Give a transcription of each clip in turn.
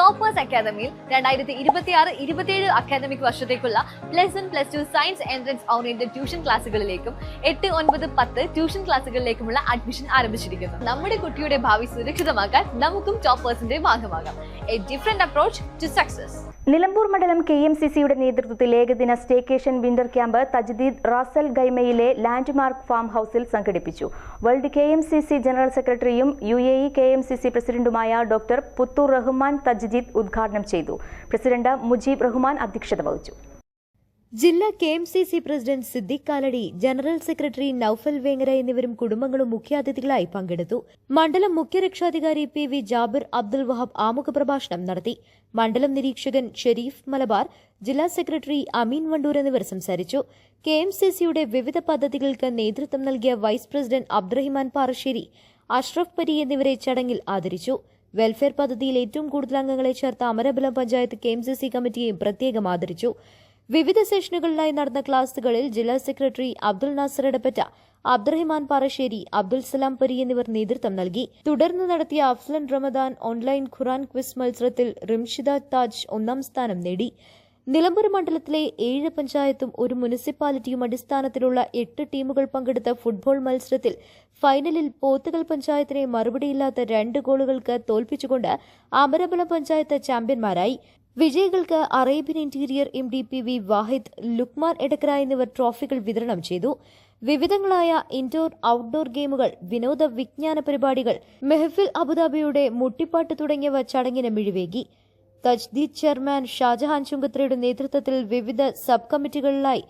Toppers അക്കാദമിയിൽ രണ്ടായിരത്തി ഇരുപത്തി ആറ് ഇരുപത്തിയേഴ് അക്കാദമിക് വർഷത്തേക്കുള്ള plus one plus two science entrance oriented tuition ക്ലാസ്സുകളിലേക്കും എട്ട് ഒൻപത് പത്ത് ട്യൂഷൻ ക്ലാസ്സുകളിലേക്കുമുള്ള അഡ്മിഷൻ ആരംഭിച്ചിരിക്കുന്നു. നമ്മുടെ കുട്ടിയുടെ ഭാവി സുരക്ഷിതമാക്കാൻ നമുക്കും ടോപ്പേഴ്സിന്റെ ഭാഗമാകാം. A different approach to success Nilambur മണ്ഡലം കെ എം സി സിയുടെ നേതൃത്വത്തിൽ ഏകദിന staycation winter camp Tajdeed Ras al ഗൈമയിലെ ലാൻഡ്മാർക്ക് ഫാം ഹൌസിൽ സംഘടിപ്പിച്ചു. World K M C C general സെക്രട്ടറിയും U A E K M C C പ്രസിഡന്റുമായ ഡോക്ടർ പുത്തൂർ റഹ്മാൻ തജ്ദീദ് ഉദ്ഘാടനം ചെയ്തു. പ്രസിഡന്റ് മുജീബ് റഹ്മാൻ അധ്യക്ഷത വഹിച്ചു. ജില്ലാ K M C C president Siddique Kalady general secretary Naufal Vengara എന്നിവരും കുടുംബങ്ങളും മുഖ്യാതിഥികളായി പങ്കെടുത്തു. മണ്ഡലം മുഖ്യരക്ഷാധികാരി പി വി ജാബിർ അബ്ദുൽ വഹാബ് ആമുഖ പ്രഭാഷണം നടത്തി. മണ്ഡലം നിരീക്ഷകൻ ഷെരീഫ് മലബാർ ജില്ലാ സെക്രട്ടറി അമീൻ വണ്ടൂർ എന്നിവർ സംസാരിച്ചു. കെ എം സി സിയുടെ വിവിധ പദ്ധതികൾക്ക് നേതൃത്വം നൽകിയ വൈസ് പ്രസിഡന്റ് അബ്ദുറഹിമാൻ പാറശ്ശേരി അഷ്റഫ് പരി എന്നിവരെ ചടങ്ങിൽ ആദരിച്ചു. വെൽഫെയർ പദ്ധതിയിൽ ഏറ്റവും കൂടുതൽ അംഗങ്ങളെ ചേർത്ത Amarambalam panchayat K M C C കമ്മിറ്റിയെയും പ്രത്യേകം ആദരിച്ചു. വിവിധ സെഷനുകളിലായി നടന്ന ക്ലാസുകളിൽ ജില്ലാ സെക്രട്ടറി അബ്ദുൽ നാസർ ഇടപ്പറ്റ അബ്ദുറഹിമാൻ പാറശ്ശേരി അബ്ദുൽ സലാം പരി എന്നിവർ നേതൃത്വം നൽകി. തുടർന്ന് നടത്തിയ അഫ്ലൻ റമദാൻ ഓൺലൈൻ ഖുറാൻ ക്വിസ് മത്സരത്തിൽ റിംഷിദ താജ് ഒന്നാം സ്ഥാനം നേടി. നിലമ്പൂർ മണ്ഡലത്തിലെ ഏഴ് പഞ്ചായത്തും ഒരു മുനിസിപ്പാലിറ്റിയും അടിസ്ഥാനത്തിലുള്ള എട്ട് ടീമുകൾ പങ്കെടുത്ത ഫുട്ബോൾ മത്സരത്തിൽ ഫൈനലിൽ പോത്തുകൾ പഞ്ചായത്തിനെ മറുപടിയില്ലാത്ത രണ്ട് ഗോളുകൾക്ക് തോൽപ്പിച്ചുകൊണ്ട് അമരബലം പഞ്ചായത്ത് ചാമ്പ്യന്മാരായി. വിജയികൾക്ക് Arabian interior M D P V Wahid Luqman Edakkara എന്നിവർ ട്രോഫികൾ വിതരണം ചെയ്തു. വിവിധങ്ങളായ ഇൻഡോർ ഔട്ട്ഡോർ ഗെയിമുകൾ വിനോദ വിജ്ഞാന പരിപാടികൾ മെഹഫിൽ അബുദാബിയുടെ മുട്ടിപ്പാട്ട് തുടങ്ങിയവ ചടങ്ങിന് മിഴിവേകി. തജ്ദീദ് ചെയർമാൻ ഷാജഹാൻ ചുങ്കത്രയുടെ നേതൃത്വത്തിൽ വിവിധ സബ് കമ്മിറ്റികളിലായി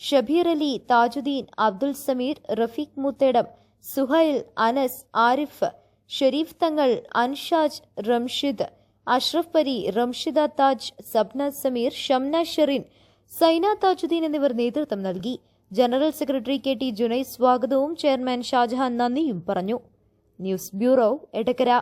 ഷബീർ അലി താജുദ്ദീൻ അബ്ദുൽ സമീർ റഫീഖ് മുത്തേടം സുഹൈൽ അനസ് ആരിഫ് ഷെരീഫ് തങ്ങൾ അൻഷാജ് റംഷിദ് അഷ്റഫ് പരി റംഷിദ താജ് സബ്ന സമീർ ഷംന ഷെറിൻ സൈന താജുദ്ദീൻ എന്നിവർ നേതൃത്വം നൽകി. General secretary K T Junais സ്വാഗതവും ചെയർമാൻ ഷാജഹാൻ നന്ദിയും പറഞ്ഞു. News bureau Edakkara.